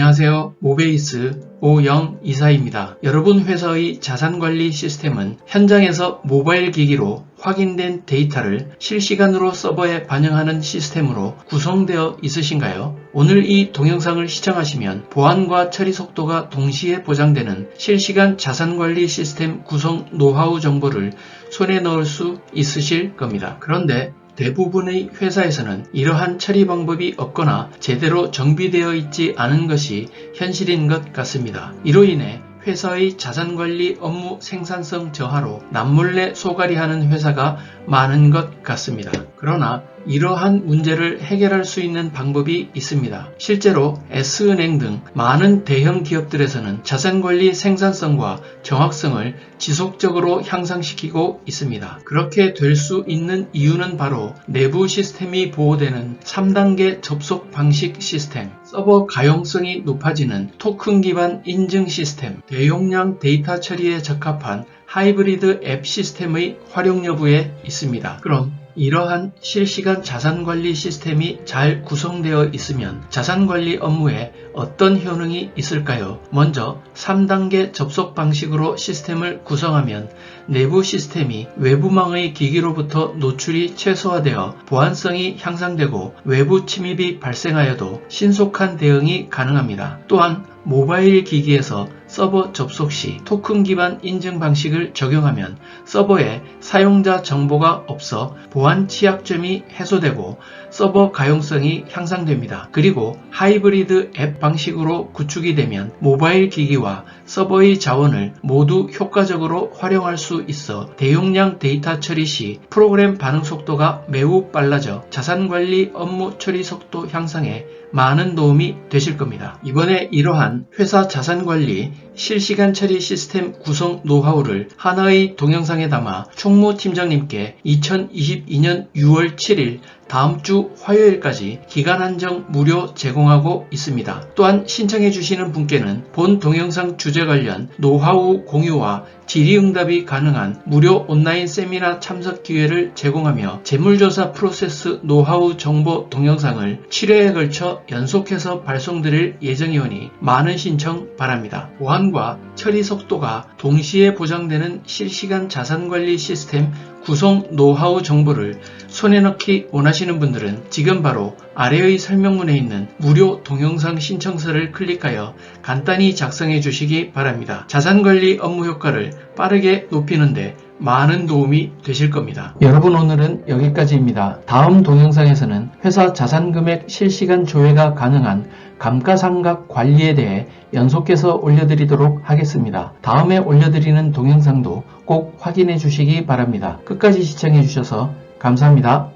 안녕하세요. 모베이스 오영 이사입니다. 여러분 회사의 자산관리 시스템은 현장에서 모바일 기기로 확인된 데이터를 실시간으로 서버에 반영하는 시스템으로 구성되어 있으신가요? 오늘 이 동영상을 시청하시면 보안과 처리 속도가 동시에 보장되는 실시간 자산관리 시스템 구성 노하우 정보를 손에 넣을 수 있으실 겁니다. 그런데 대부분의 회사에서는 이러한 처리 방법이 없거나 제대로 정비되어 있지 않은 것이 현실인 것 같습니다. 이로 인해 회사의 자산관리 업무 생산성 저하로 남몰래 소갈이하는 회사가 많은 것 같습니다. 그러나 이러한 문제를 해결할 수 있는 방법이 있습니다. 실제로 S은행 등 많은 대형 기업들에서는 자산관리 생산성과 정확성을 지속적으로 향상시키고 있습니다. 그렇게 될 수 있는 이유는 바로 내부 시스템이 보호되는 3단계 접속 방식 시스템, 서버 가용성이 높아지는 토큰 기반 인증 시스템, 대용량 데이터 처리에 적합한 하이브리드 앱 시스템의 활용 여부에 있습니다. 그럼 이러한 실시간 자산관리 시스템이 잘 구성되어 있으면 자산관리 업무에 어떤 효능이 있을까요? 먼저 3단계 접속 방식으로 시스템을 구성하면 내부 시스템이 외부망의 기기로부터 노출이 최소화되어 보안성이 향상되고 외부 침입이 발생하여도 신속한 대응이 가능합니다. 또한 모바일 기기에서 서버 접속 시 토큰 기반 인증 방식을 적용하면 서버에 사용자 정보가 없어 보안 취약점이 해소되고 서버 가용성이 향상됩니다. 그리고 하이브리드 앱 방식으로 구축이 되면 모바일 기기와 서버의 자원을 모두 효과적으로 활용할 수 있어 대용량 데이터 처리 시 프로그램 반응 속도가 매우 빨라져 자산 관리 업무 처리 속도 향상에 많은 도움이 되실 겁니다. 이번에 이러한 회사 자산 관리 실시간 처리 시스템 구성 노하우를 하나의 동영상에 담아 총무 팀장님께 2022년 6월 7일 다음 주 화요일까지 기간 한정 무료 제공하고 있습니다. 또한 신청해 주시는 분께는 본 동영상 주제 관련 노하우 공유와 질의응답이 가능한 무료 온라인 세미나 참석 기회를 제공하며 재물조사 프로세스 노하우 정보 동영상을 7회에 걸쳐 연속해서 발송드릴 예정이오니 많은 신청 바랍니다. 보안과 처리 속도가 동시에 보장되는 실시간 자산관리 시스템 구성 노하우 정보를 손에 넣기 원하시는 분들은 지금 바로 아래의 설명문에 있는 무료 동영상 신청서를 클릭하여 간단히 작성해 주시기 바랍니다. 자산관리 업무 효과를 빠르게 높이는데 많은 도움이 되실 겁니다. 여러분 오늘은 여기까지입니다. 다음 동영상에서는 회사 자산금액 실시간 조회가 가능한 감가상각 관리에 대해 연속해서 올려드리도록 하겠습니다. 다음에 올려드리는 동영상도 꼭 확인해 주시기 바랍니다. 끝까지 시청해 주셔서 감사합니다.